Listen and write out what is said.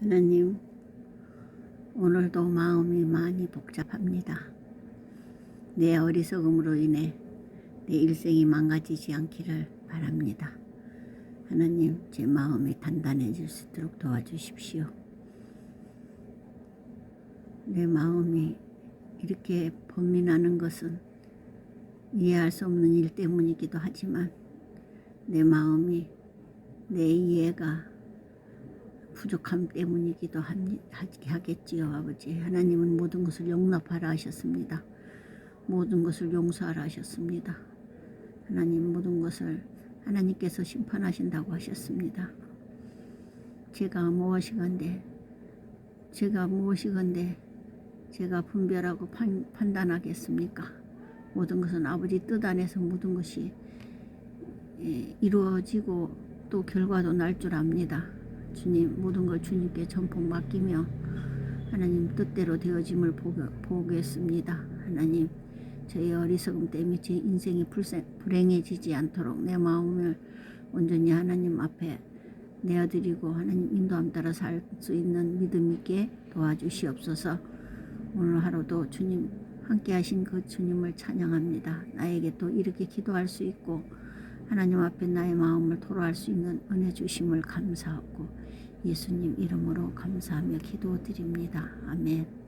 하나님, 오늘도 마음이 많이 복잡합니다. 내 어리석음으로 인해 내 일생이 망가지지 않기를 바랍니다. 하나님, 제 마음이 단단해질 수 있도록 도와주십시오. 내 마음이 이렇게 범민하는 것은 이해할 수 없는 일 때문이기도 하지만 내 마음이 내 이해가 부족함 때문이기도 하겠지요, 아버지. 하나님은 모든 것을 용납하라 하셨습니다. 모든 것을 용서하라 하셨습니다. 하나님 모든 것을 하나님께서 심판하신다고 하셨습니다. 제가 무엇이건데, 제가 무엇이건데, 제가 분별하고 판, 판단하겠습니까? 모든 것은 아버지 뜻 안에서 모든 것이 예, 이루어지고 또 결과도 날 줄 압니다. 주님 모든 걸 주님께 전폭 맡기며 하나님 뜻대로 되어짐을 보겠습니다. 하나님 저의 어리석음 때문에 제 인생이 불생, 불행해지지 않도록 내 마음을 온전히 하나님 앞에 내어드리고 하나님 인도함 따라 살 수 있는 믿음 있게 도와주시옵소서. 오늘 하루도 주님 함께 하신 그 주님을 찬양합니다. 나에게 또 이렇게 기도할 수 있고 하나님 앞에 나의 마음을 토로할 수 있는 은혜 주심을 감사하고 예수님 이름으로 감사하며 기도드립니다. 아멘.